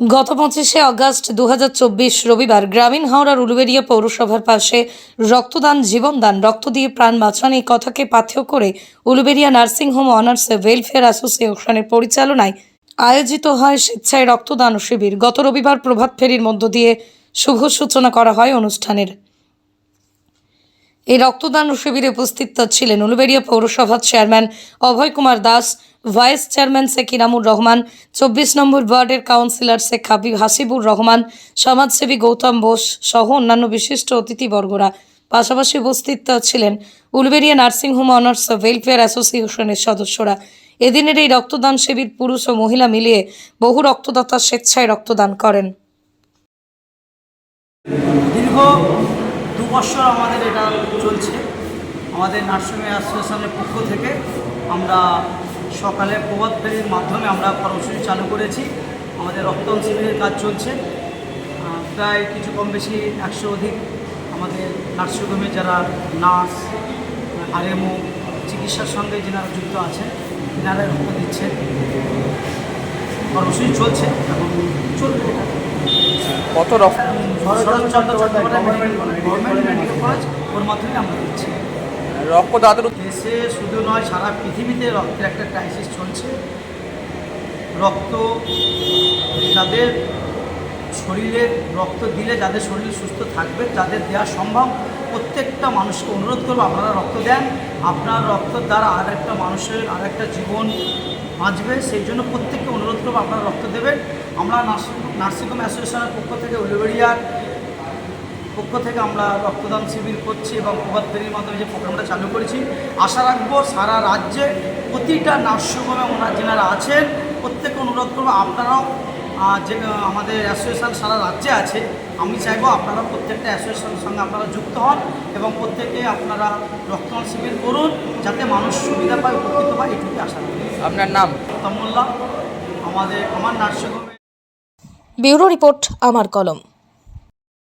গত পঁচিশে আগস্ট দু রবিবার গ্রামীণ হাওড়ার উলুবেড়িয়া পৌরসভার পাশে রক্তদান, জীবনদান, রক্ত দিয়ে প্রাণ বাঁচান এই কথাকে পাথেয় করে উলুবেড়িয়া নার্সিংহোম অনার্স ওয়েলফেয়ার অ্যাসোসিয়েশনের পরিচালনায় আয়োজিত হয় স্বেচ্ছায় রক্তদান শিবির। গত রবিবার প্রভাত ফেরির মধ্য দিয়ে শুভ সূচনা করা হয় অনুষ্ঠানের। এই রক্তদান শিবিরে উপস্থিত ছিলেন উলুবেড়িয়া পৌরসভার chairman Abhay Kumar Das vice chairman Sheikh Inamur Rahman, চব্বিশ নম্বর ওয়ার্ডের কাউন্সিলর শেখ হাবিব হাসিবুর রহমান, সমাজসেবী গৌতম বোস সহ অন্যান্য বিশিষ্ট অতিথিবর্গরা। পাশাপাশি উপস্থিত ছিলেন উলুবেড়িয়া নার্সিংহোম অনার্স ওয়েলফেয়ার অ্যাসোসিয়েশনের সদস্যরা। এদিনের এই রক্তদান শিবির পুরুষ ও মহিলা মিলিয়ে বহু রক্তদাতা স্বেচ্ছায় রক্তদান করেন। দীর্ঘ দু বছর আমাদের এটা চলছে। আমাদের নার্সিং অ্যাসোসিয়েশনের পক্ষ থেকে আমরা সকালে প্রভাত ফেরির মাধ্যমে আমরা কর্মসূচি চালু করেছি। আমাদের রক্তদান শিবিরের কাজ চলছে। প্রায় কিছু কম বেশি একশো অধিক আমাদের নার্সিংহোমে যারা নার্স আরএমও চিকিৎসার সঙ্গে যেনারা যুক্ত আছেন তেনারা রক্ত দিচ্ছেন। কর্মসূচি চলছে এবং চলবে। কত রক্ত? Saratchandra Chattopadhyay government medical college ওর মাধ্যমে আমরা দিচ্ছি। রক্তদাতার দেশে শুধু নয়, সারা পৃথিবীতে রক্তের একটা ক্রাইসিস চলছে। রক্ত যাদের শরীরে রক্ত দিলে যাদের শরীর সুস্থ থাকবে, যাদের দেওয়া সম্ভব, প্রত্যেকটা মানুষকে অনুরোধ করব, আপনারা রক্ত দেন। আপনার রক্ত দ্বারা আর একটা মানুষের আর একটা জীবন বাঁচবে, সেই জন্য প্রত্যেককে অনুরোধ করব, আপনারা রক্ত দেবেন। আমরা নার্সিং নার্সিংহোম অ্যাসোসিয়েশনের পক্ষ থেকে উলুবেড়িয়ার পক্ষ থেকে আমরা রক্তদান শিবির করছি এবং প্রভাত ফেরির মাধ্যমে যে প্রোগ্রামটা চালু করেছি আশা রাখব সারা রাজ্যে প্রতিটা নার্সিংহোমে ওনার যেনারা আছেন প্রত্যেককে অনুরোধ করব আপনারাও যে আমাদের অ্যাসোসিয়েশন সারা রাজ্যে আছে আমি চাইব আপনারা প্রত্যেকটা অ্যাসোসিয়েশনের সঙ্গে আপনারা যুক্ত হন এবং প্রত্যেকে আপনারা রক্তদান শিবির করুন যাতে মানুষ সুবিধা পায় উপকৃত পায় এটুকুই আশা করি আপনার নাম? তামুল্লাহ আমাদের আমার নার্সিংহোমে ব্যুরো রিপোর্ট আমার কলম।